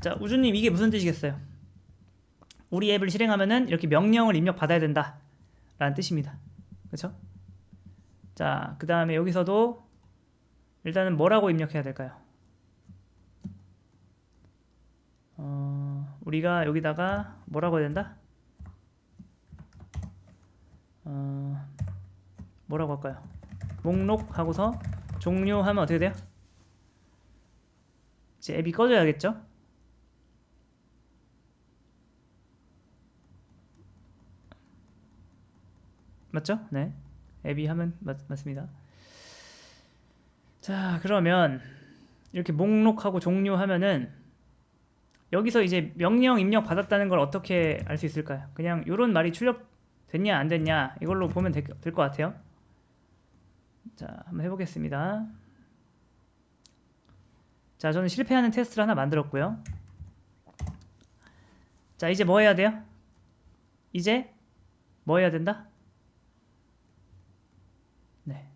자, 우주님 이게 무슨 뜻이겠어요? 우리 앱을 실행하면은 이렇게 명령을 입력 받아야 된다. 라는 뜻입니다. 그렇죠? 자, 그 다음에 여기서도 일단은 뭐라고 입력해야 될까요? 어, 우리가 여기다가 뭐라고 해야 된다? 어, 뭐라고 할까요? 목록 하고서 종료하면 어떻게 돼요? 이제 앱이 꺼져야겠죠? 맞죠? 네. 앱이 하면 맞, 맞습니다. 자, 그러면 이렇게 목록하고 종료하면은 여기서 이제 명령 입력 받았다는 걸 어떻게 알 수 있을까요? 그냥 이런 말이 출력됐냐 안 됐냐 이걸로 보면 될 것 같아요. 자, 한번 해보겠습니다. 자, 저는 실패하는 테스트를 하나 만들었고요. 자, 이제 뭐 해야 돼요? 이제 뭐 해야 된다? 네.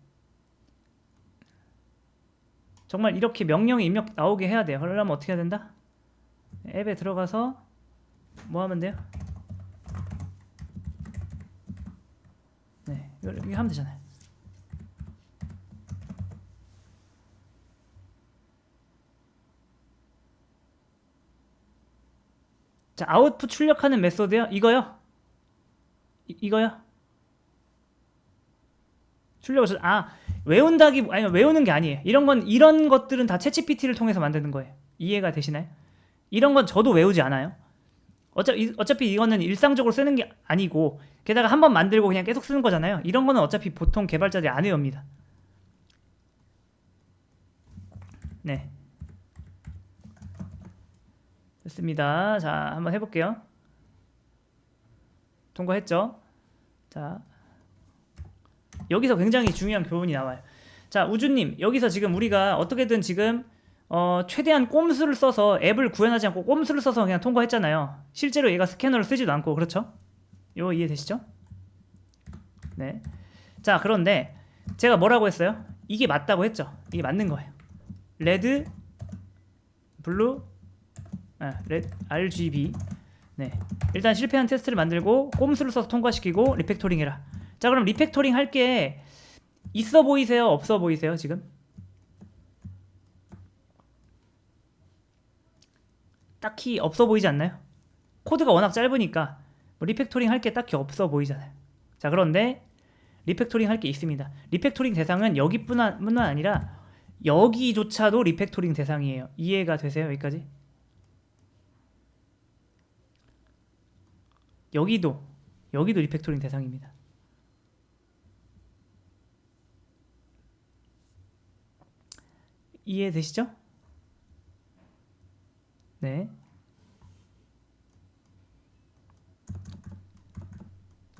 정말 이렇게 명령이 입력 나오게 해야 돼요. 그러려면 어떻게 해야 된다? 앱에 들어가서 뭐 하면 돼요? 네, 이렇게 하면 되잖아요. 자, 아웃풋 출력하는 메소드요? 이거요? 이, 이거요? 출력을 아 외운다기 아니 외우는 게 아니에요. 이런 건 이런 것들은 다 챗GPT를 통해서 만드는 거예요. 이해가 되시나요? 이런 건 저도 외우지 않아요. 어차피 어차피 이거는 일상적으로 쓰는 게 아니고 게다가 한 번 만들고 그냥 계속 쓰는 거잖아요. 이런 거는 어차피 보통 개발자들이 안 외웁니다. 네. 됐습니다. 자, 한번 해볼게요. 통과했죠? 자, 여기서 굉장히 중요한 교훈이 나와요. 자, 우주님, 여기서 지금 우리가 어떻게든 지금 어, 최대한 꼼수를 써서 앱을 구현하지 않고 꼼수를 써서 그냥 통과했잖아요. 실제로 얘가 스캐너를 쓰지도 않고 그렇죠? 요 이해되시죠? 네. 자, 그런데 제가 뭐라고 했어요? 이게 맞다고 했죠. 이게 맞는 거예요. 레드, 블루, 아, 레드, RGB. 네. 일단 실패한 테스트를 만들고 꼼수를 써서 통과시키고 리팩토링 해라. 자, 그럼 리팩토링 할 게 있어 보이세요? 없어 보이세요? 지금? 딱히 없어 보이지 않나요? 코드가 워낙 짧으니까 뭐 리팩토링 할 게 딱히 없어 보이잖아요. 자, 그런데 리팩토링 할 게 있습니다. 리팩토링 대상은 여기뿐만 아니라 여기조차도 리팩토링 대상이에요. 이해가 되세요? 여기까지? 여기도 여기도 리팩토링 대상입니다. 이해되시죠? 네.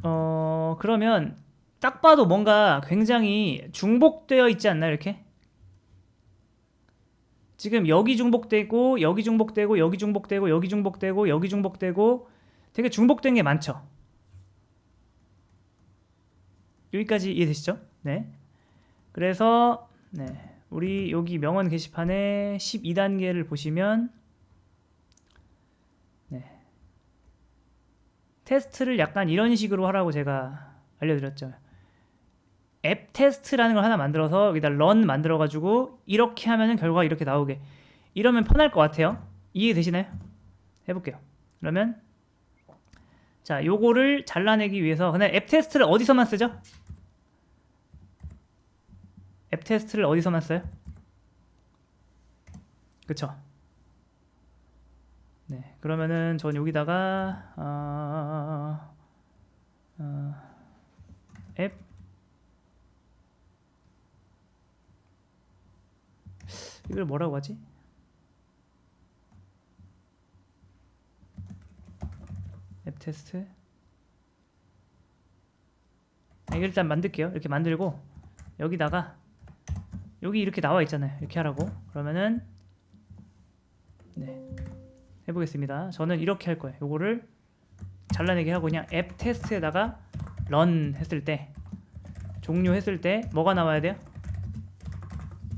어, 그러면 딱 봐도 뭔가 굉장히 중복되어 있지 않나요, 이렇게? 지금 여기 중복되고 여기 중복되고 여기 중복되고 여기 중복되고 여기 중복되고 되게 중복된 게 많죠. 여기까지 이해되시죠? 네. 그래서 네. 우리 여기 명언 게시판에 12단계를 보시면 네. 테스트를 약간 이런 식으로 하라고 제가 알려드렸죠. 앱 테스트라는 걸 하나 만들어서 여기다 run 만들어 가지고 이렇게 하면은 결과가 이렇게 나오게 이러면 편할 것 같아요. 이해되시나요? 해볼게요. 그러면 자 요거를 잘라내기 위해서 그냥 앱 테스트를 어디서만 쓰죠? 앱 테스트를 어디서만 써요? 그쵸? 네, 그러면은 전 여기다가 어, 어, 앱 이걸 뭐라고 하지? 앱 테스트 아, 이걸 일단 만들게요. 이렇게 만들고 여기다가 여기 이렇게 나와 있잖아요. 이렇게 하라고. 그러면은 네. 해보겠습니다. 저는 이렇게 할 거예요. 요거를 잘라내게 하고 그냥 앱 테스트에다가 런 했을 때 종료했을 때 뭐가 나와야 돼요?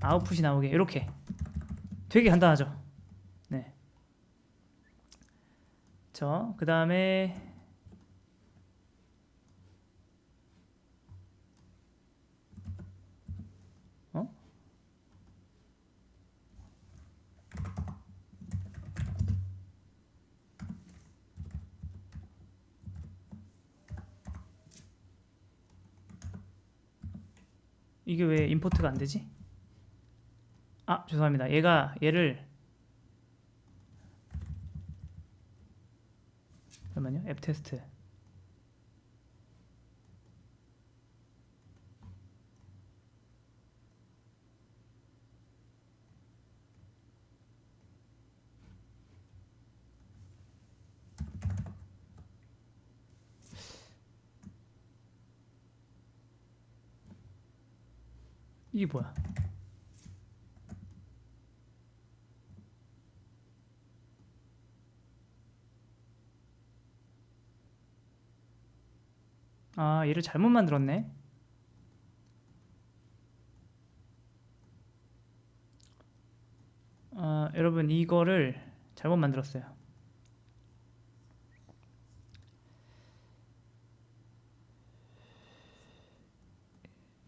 아웃풋이 나오게 이렇게 되게 간단하죠. 네. 저 그 다음에 어? 이게 왜 임포트가 안 되지? 아 죄송합니다. 얘가 얘를 잠깐만요. 앱 테스트. 이게 뭐야? 아, 얘를 잘못 만들었네. 아, 여러분 이거를 잘못 만들었어요.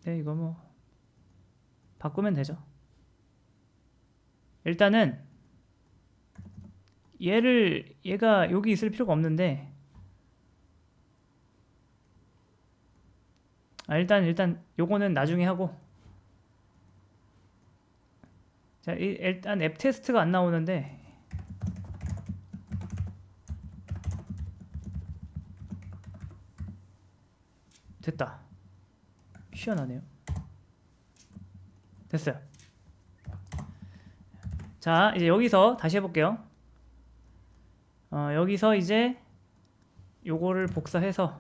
네, 이거 뭐 바꾸면 되죠. 일단은 얘를 얘가 여기 있을 필요가 없는데 아, 일단 일단 요거는 나중에 하고. 자 이- 일단 앱 테스트가 안 나오는데 됐다. 희한하네요 됐어요. 자 이제 여기서 다시 해볼게요. 어, 여기서 이제 요거를 복사해서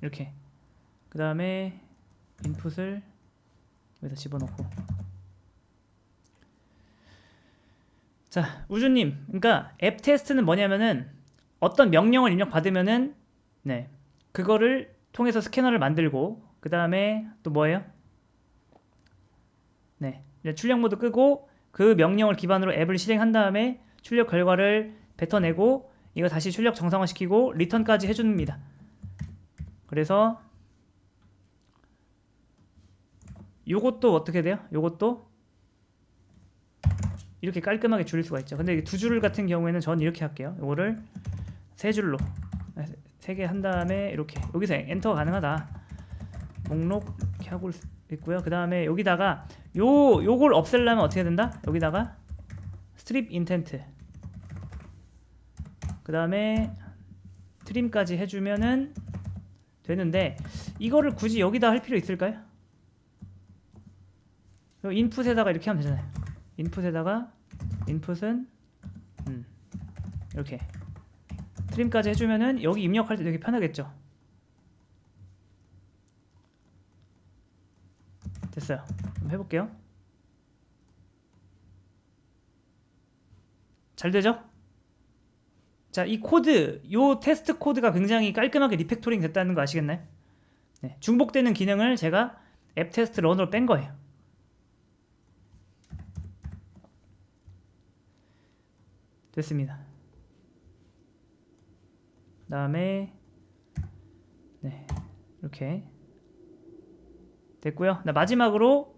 이렇게. 그 다음에 인풋을 여기다 집어넣고 자 우주님 그러니까 앱 테스트는 뭐냐면은 어떤 명령을 입력 받으면은 네 그거를 통해서 스캐너를 만들고 그 다음에 또 뭐예요 네 출력 모드 끄고 그 명령을 기반으로 앱을 실행한 다음에 출력 결과를 뱉어내고 이거 다시 출력 정상화시키고 리턴까지 해줍니다 그래서 요것도 어떻게 돼요? 요것도 이렇게 깔끔하게 줄일 수가 있죠. 근데 두 줄 같은 경우에는 전 이렇게 할게요. 요거를 세 줄로 세 개 한 다음에 이렇게 여기서 엔터가 가능하다. 목록 이렇게 하고 있고요. 그 다음에 여기다가 요 요걸 없애려면 어떻게 된다? 여기다가 스트립 인텐트. 그 다음에 트림까지 해주면은 되는데 이거를 굳이 여기다 할 필요 있을까요? 요 인풋에다가 이렇게 하면 되잖아요. 인풋에다가 인풋은 음, 이렇게 트림까지 해주면은 여기 입력할 때 되게 편하겠죠. 됐어요. 한번 해볼게요. 잘 되죠? 자, 이 코드, 요 테스트 코드가 굉장히 깔끔하게 리팩토링 됐다는 거 아시겠나요? 네, 중복되는 기능을 제가 앱 테스트 런으로 뺀 거예요. 됐습니다. 다음에 네 이렇게 됐고요. 나 마지막으로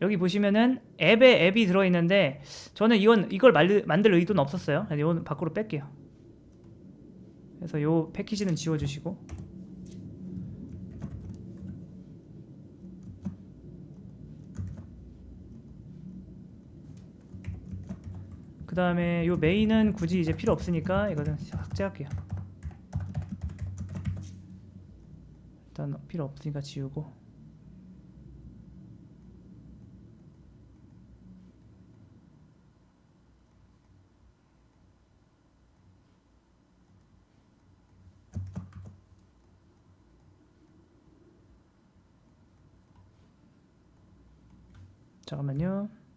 여기 보시면은 앱에 앱이 들어 있는데 저는 이건 이걸 만들 의도는 없었어요. 이건 밖으로 뺄게요. 그래서 요 패키지는 지워주시고 다음에 요 메인은 굳이 이제 필요 없으니까 이거는 삭제할게요. 일단 필요 없으니까 지우고 잠깐만요.